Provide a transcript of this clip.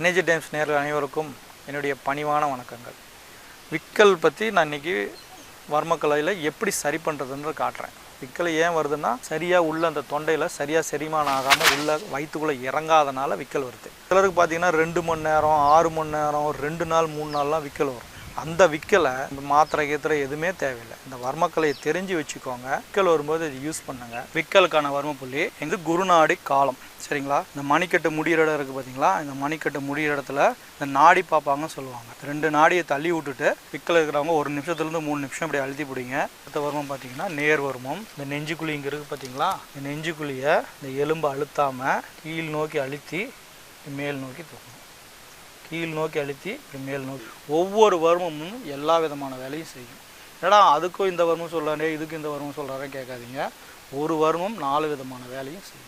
Energy times நேரில் அனைவருக்கும் என்னுடைய பணிவான வணக்கங்கள். விக்கல் பற்றி நான் இன்னைக்கு வர்மக்கலையில் எப்படி சரி பண்ணுறதுன்னு காட்டுறேன். விக்கல் ஏன் வருதுன்னா சரியாக உள்ள அந்த தொண்டையில் சரியாக செரிமானம் ஆகாமல் உள்ள வயிற்றுக்குள்ளே இறங்காதனால விக்கல் வருது. சிலருக்கு பார்த்தீங்கன்னா ரெண்டு மணி நேரம் ஆறு மணி நேரம் ரெண்டு நாள் மூணு நாள்லாம் விக்கல் வரும். அந்த விக்கலை இந்த மாத்திரை கீத்திரை எதுவுமே தேவையில்லை. இந்த வர்மக்கலையை தெரிஞ்சு வச்சுக்கோங்க. விக்கல் வரும்போது இது யூஸ் பண்ணுங்கள் விக்கலுக்கான வர்ம புள்ளி இது குருநாடி காலம். சரிங்களா? இந்த மணிக்கட்டு முடிகிற இடம் இருக்குது பார்த்தீங்களா இந்த மணிக்கட்டு முடிகிற இடத்துல இந்த நாடி பார்ப்பாங்கன்னு சொல்லுவாங்க. ரெண்டு நாடியை தள்ளி விட்டுட்டு பிக்கில் இருக்கிறவங்க ஒரு நிமிஷத்துலேருந்து மூணு நிமிஷம் இப்படி அழுத்தி பிடிங்க. அடுத்த வருமம் பார்த்தீங்கன்னா நேர் வருமம். இந்த நெஞ்சுக்குழி இங்கே இருக்குது பார்த்தீங்களா இந்த நெஞ்சுக்குழியை இந்த எலும்பை அழுத்தாமல் கீழ் நோக்கி அழுத்தி மேல் நோக்கி தூக்கணும். கீழ் நோக்கி அழுத்தி இப்படி மேல் நோக்கி. ஒவ்வொரு வருமமும் எல்லா விதமான வேலையும் செய்யும். ஏடா அதுக்கும் இந்த வருமம் சொல்கிறாரே இதுக்கும் இந்த வருமம் சொல்கிறாரே கேட்காதீங்க. ஒரு வருமம் நாலு விதமான வேலையும் செய்யும்.